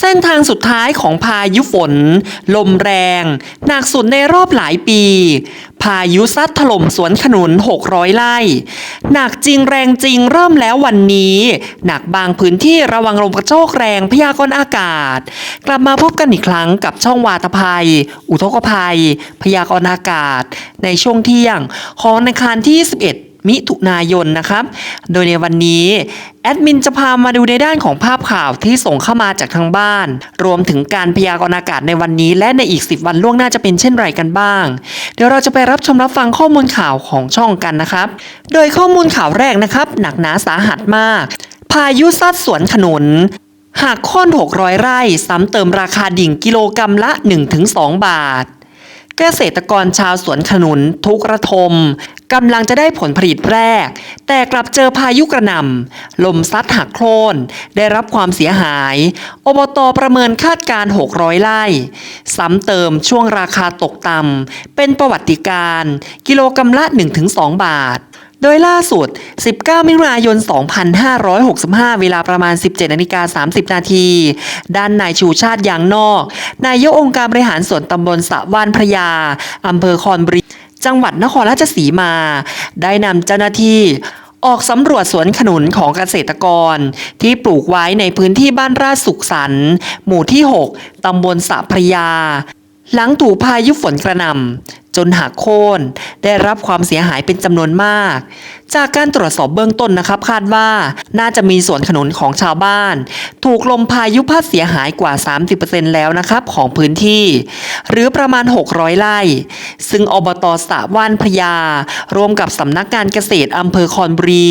เส้นทางสุดท้ายของพายุฝน ลมแรง หนักสุดในรอบหลายปี พายุซัดถล่มสวนขนุน 600 ไร่ หนักจริงแรงจริงเริ่มแล้ววันนี้ หนักบางพื้นที่ระวังลมกระโชกแรงพยากรณ์อากาศ กลับมาพบกันอีกครั้งกับช่องวาตภัย อุทกภัย พยากรณ์อากาศ ในช่วงเที่ยงของวันอังคารที่ 11 มิถุนายนนะครับ โดยในวันนี้แอดมินจะพามาดูในด้านของภาพข่าวที่ส่งเข้ามาจากทางบ้าน รวมถึงการพยากรณ์อากาศในวันนี้ และในอีก 10 วันล่วงหน้าจะเป็นเช่นไรกันบ้าง เดี๋ยวเราจะไปรับชมรับฟังข้อมูลข่าวของช่องกันนะครับ โดยข้อมูลข่าวแรกนะครับหนักหนาสาหัสมาก พายุซัดสวนขนุนหากโค่น600 ไร่ ซ้ำเติมราคาดิ่งกิโลกรรัมละ 1-2 บาท เกษตรกรชาวสวนขนุนทุกระทม กำลังจะได้ผลผลิตแรก แต่กลับเจอพายุกระหน่ำลมซัดหักโค่นได้รับความเสียหาย อบตประเมินคาดการ 600 ไร่ ซ้ำเติมช่วงราคาตกต่ำเป็นประวัติการ กิโลกรรัมละ 1-2 บาทโดยล่าสุด 19 มิถุนายน 2565 เวลาประมาณ 17นาฬิกา30 นาที ด้านนายชูชาติยางนอก นายกองค์การบริหารส่วนตำบลสะว่านพระยา อำเภอคอนบรี จังหวัดนครราชสีมา ได้นำเจ้าหน้าที่ออกสำรวจสวนขนุนของเกษตรกร ที่ปลูกไว้ในพื้นที่บ้านราชสุขสันต์หมู่ที่ 6 ตำบลสะพระยา หลังถูกพายุฝนกระหน่ำจนหักโค่นได้รับความเสียหายเป็นจำนวนมาก จากการตรวจสอบเบื้องต้นนะครับ คาดว่าน่าจะมีส่วนขนุนของชาวบ้าน ถูกลมพายุพัดเสียหายกว่า 30%แล้วนะครับของพื้นที่ หรือประมาณ 600 ไร่ ซึ่งอบตสะว่านพยา ร่วมกับสำนักงานเกษตรอำเภอคอนบุรี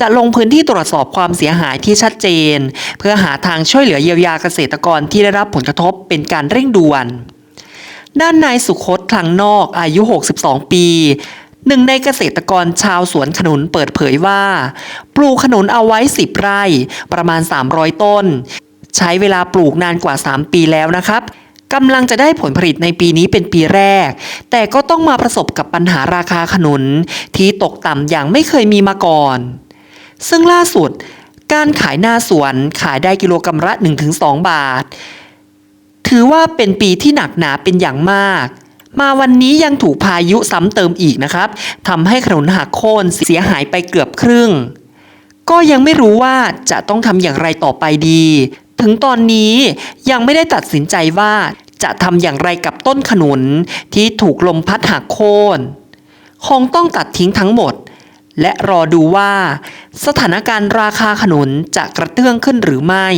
จะลงพื้นที่ตรวจสอบความเสียหายที่ชัดเจน เพื่อหาทางช่วยเหลือเยียวยาเกษตรกรที่ได้รับผลกระทบเป็นการเร่งด่วน ด้านนายสุคตคลังนอกอายุ 62 ปี หนึ่งในเกษตรกรชาวสวนขนุนเปิดเผยว่า ปลูกขนุนเอาไว้ 10 ไร่ ประมาณ 300 ต้น ใช้เวลาปลูกนานกว่า 3 ปีแล้วนะครับกำลังจะได้ผลผลิตในปีนี้เป็นปีแรก แต่ก็ต้องมาประสบกับปัญหาราคาขนุน ที่ตกต่ำอย่างไม่เคยมีมาก่อน ซึ่งล่าสุด การขายหน้าสวนขายได้กิโลกรรัมละ 1-2 บาท ถือว่าเป็นปีที่หนักหนาเป็นอย่างมาก มาวันนี้ยังถูกพายุซ้ำเติมอีกนะครับทำให้ขนุนหักโค่นเสียหายไปเกือบครึ่ง ก็ยังไม่รู้ว่าจะต้องทำอย่างไรต่อไปดี ถึงตอนนี้ยังไม่ได้ตัดสินใจว่าจะทำอย่างไรกับต้นขนุนที่ถูกลมพัดหักโค่นคงต้องตัดทิ้งทั้งหมด และรอดูว่า สถานการณ์ราคาขนุนจะกระเตื้องขึ้นหรือไม่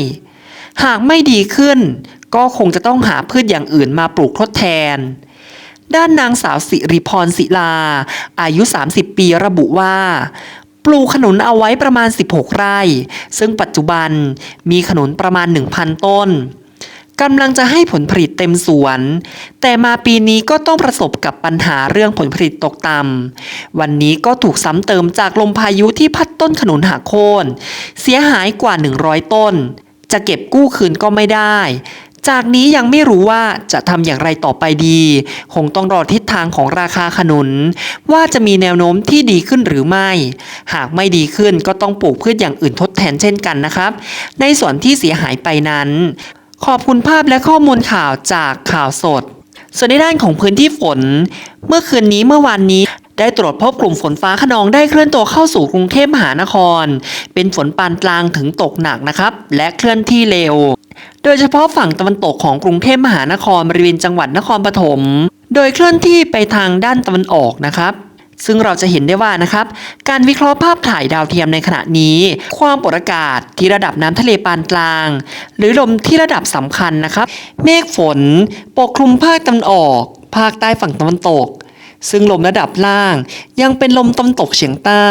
หากไม่ดีขึ้น ก็คงจะต้องหาพืชอย่างอื่นมาปลูกทดแทน ด้านนางสาวสิริพรศิลา อายุ 30 ปีระบุว่า ปลูกขนุนเอาไว้ประมาณ 16 ไร่ ซึ่งปัจจุบันมีขนุนประมาณ 1,000 ต้นกำลังจะให้ผลผลิตเต็มสวน แต่มาปีนี้ก็ต้องประสบกับปัญหาเรื่องผลผลิตตกต่ำ วันนี้ก็ถูกซ้ำเติมจากลมพายุที่พัดต้นขนุนหักโค่น เสียหายกว่า 100 ต้น จะเก็บกู้คืนก็ไม่ได้ จากนี้ยังไม่รู้ว่าจะทำอย่างไรต่อไปดี คงต้องรอทิศทางของราคาขนุน ว่าจะมีแนวโน้มที่ดีขึ้นหรือไม่ หากไม่ดีขึ้นก็ต้องปลูกพืชอย่างอื่นทดแทนเช่นกันนะครับ ในส่วนที่เสียหายไปนั้น ขอบคุณภาพและข้อมูลข่าวจากข่าวสด ส่วนในด้านของพื้นที่ฝน เมื่อคืนนี้เมื่อวานนี้ ได้ตรวจพบกลุ่มฝนฟ้าขนองได้เคลื่อนตัวเข้าสู่กรุงเทพมหานคร เป็นฝนปานกลางถึงตกหนักนะครับ และเคลื่อนที่เร็ว โดยเฉพาะฝั่งตะวันตกของกรุงเทพมหานครบริเวณจังหวัดนครปฐม โดยเคลื่อนที่ไปทางด้านตะวันออกนะครับซึ่งเราจะเห็นได้ว่านะครับ การวิเคราะห์ภาพถ่ายดาวเทียมในขณะนี้ ความกดอากาศที่ระดับน้ำทะเลปานกลาง หรือลมที่ระดับสำคัญนะครับ เมฆฝน ปกคลุมภาคตะวันออก ภาคใต้ฝั่งตะวันตก ซึ่งลมระดับล่างยังเป็นลมตะวันตกเฉียงใต้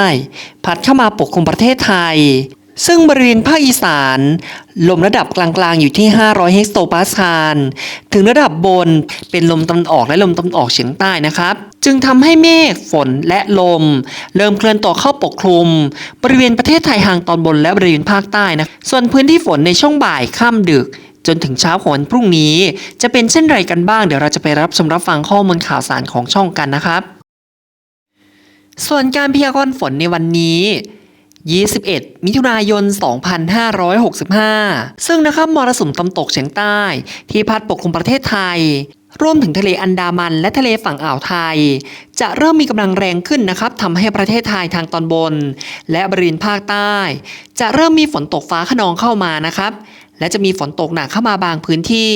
พัดเข้ามาปกคลุมประเทศไทย ซึ่งบริเวณภาคอีสาน ลมระดับกลางๆอยู่ที่ 500 เฮกโตปาสคาล ถึงระดับบนเป็นลมตะวันออกและลมตะวันออกเฉียงใต้นะครับ จึงทำให้เมฆฝนและลม เริ่มเคลื่อนตัวเข้าปกคลุม บริเวณประเทศไทยทางตอนบนและบริเวณภาคใต้นะ ส่วนพื้นที่ฝนในช่วงบ่ายค่ำดึก จนถึงเช้าของวันพรุ่งนี้ จะเป็นเช่นไรกันบ้างเดี๋ยวเราจะไปรับชมรับฟังข้อมูลข่าวสารของช่องกันนะครับ ส่วนการพยากรณ์ฝนในวันนี้21 มิถุนายน 2565 ซึ่งนะครับมรสุมตะวันตกเฉียงใต้ ที่พัดปกคลุมประเทศไทยรวมถึงทะเลอันดามันและทะเลฝั่งอ่าวไทย จะเริ่มมีกำลังแรงขึ้นนะครับทำให้ประเทศไทยทางตอนบน และบริเวณภาคใต้ จะเริ่มมีฝนตกฟ้าขนองเข้ามานะครับ และจะมีฝนตกหนักเข้ามาบางพื้นที่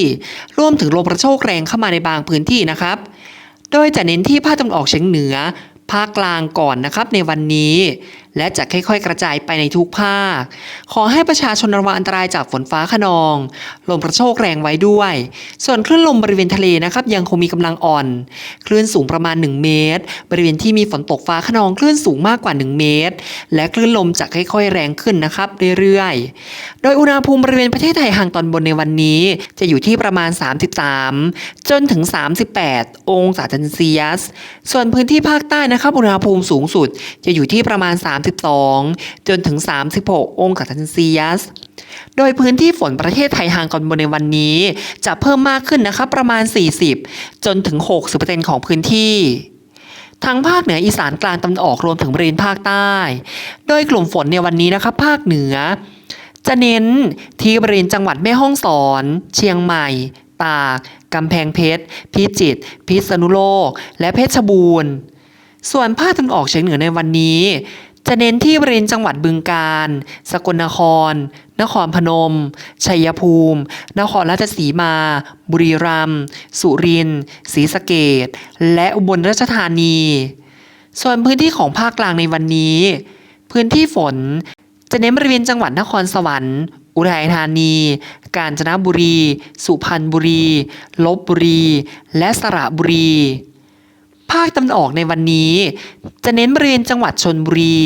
รวมถึงลมกระโชกแรงเข้ามาในบางพื้นที่นะครับ โดยจะเน้นที่ภาคตะวันออกเฉียงเหนือ ภาคกลางก่อนนะครับในวันนี้และจะค่อยๆ กระจายไปในทุกภาค ขอให้ประชาชนระวังอันตรายจากฝนฟ้าขนอง ลมกระโชกแรงไว้ด้วย ส่วนคลื่นลมบริเวณทะเลนะครับยังคงมีกำลังอ่อน คลื่นสูงประมาณ 1 เมตร บริเวณที่มีฝนตกฟ้าขนองคลื่นสูงมากกว่า 1 เมตร และคลื่นลมจะค่อยๆ แรงขึ้นนะครับเรื่อยๆ โดยอุณหภูมิบริเวณประเทศไทยห่างตอนบนในวันนี้ จะอยู่ที่ประมาณ 33 จนถึง 38 องศาเซนเซียส ส่วนพื้นที่ภาคใต้นะครับอุณหภูมิสูงสุด จะอยู่ที่ประมาณ3 32 จนถึง 36 องศาเซนเซียส โดยพื้นที่ฝนประเทศไทยห่างตอนบนในวันนี้ จะเพิ่มมากขึ้นนะครับประมาณ 40 จนถึง 60%ของพื้นที่ทั้งภาคเหนืออีสานกลางตะวันออกรวมถึงบริเวณภาคใต้ โดยกลุ่มฝนในวันนี้นะครับภาคเหนือ จะเน้นที่บริเวณจังหวัดแม่ฮ่องสอน เชียงใหม่ ตากกำแพงเพชร พิจิตร พิษณุโลก และเพชรบูรณ์ ส่วนภาคตะวันออกเฉียงเหนือในวันนี้ จะเน้นที่บริเวณจังหวัดบึงกาฬ สกลนคร นครพนม ชัยภูมิ นครราชสีมา บุรีรัมย์ สุรินทร์ ศรีสะเกษและอุบลราชธานี ส่วนพื้นที่ของภาคกลางในวันนี้ พื้นที่ฝนจะเน้นบริเวณจังหวัดนครสวรรค์ อุทัยธานี กาญจนบุรี สุพรรณบุรี ลบบุรี และสระบุรี ภาคตะวันออกในวันนี้ จะเน้นบริเวณจังหวัดชนบุรี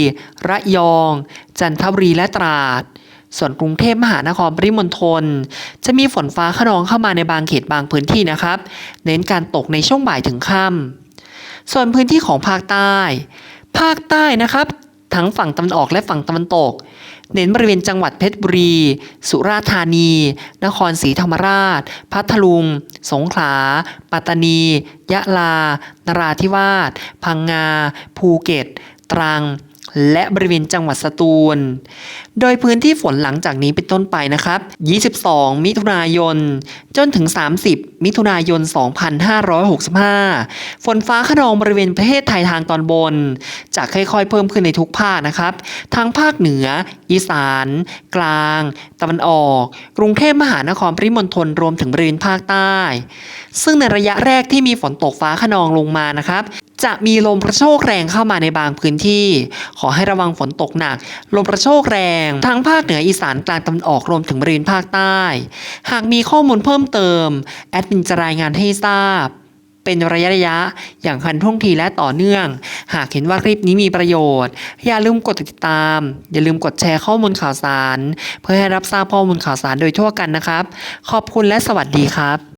ระยอง จันทบุรีและตราด ส่วนกรุงเทพมหานครปริมณฑลจะมีฝนฟ้าขนองเข้ามาในบางเขตบางพื้นที่นะครับ เน้นการตกในช่วงบ่ายถึงค่ำส่วนพื้นที่ของภาคใต้ ภาคใต้นะครับ ทั้งฝั่งตะวันออกและฝั่งตะวันตก เน้นบริเวณจังหวัดเพชรบุรี สุราษฎร์ธานี นครศรีธรรมราช พัทลุง สงขลา ปัตตานี ยะลา นราธิวาส พังงา ภูเก็ต ตรัง และบริเวณจังหวัดสตูล โดยพื้นที่ฝนหลังจากนี้เป็นต้นไปนะครับ 22 มิถุนายน จนถึง 30 มิถุนายน 2565 ฝนฟ้าขนองบริเวณประเทศไทยทางตอนบน จะค่อยๆ เพิ่มขึ้นในทุกภาคนะครับ ทั้งภาคเหนือ อีสาน กลาง ตะวันออก กรุงเทพมหานครปริมณฑลรวมถึงบริเวณภาคใต้ ซึ่งในระยะแรกที่มีฝนตกฟ้าขนองลงมานะครับ จะมีลมกระโชกแรงเข้ามาในบางพื้นที่ ขอให้ระวังฝนตกหนัก ลมกระโชกแรง ทั้งภาคเหนืออีสานกลางตะวันออกรวมถึงบริเวณภาคใต้ หากมีข้อมูลเพิ่มเติม แอดมินจะรายงานให้ทราบ เป็นระยะระยะๆอย่างทันท่วงทีและต่อเนื่อง หากเห็นว่าคลิปนี้มีประโยชน์ อย่าลืมกดติดตาม อย่าลืมกดแชร์ข้อมูลข่าวสาร เพื่อให้รับทราบข้อมูลข่าวสารโดยทั่วกันนะครับ ขอบคุณและสวัสดีครับ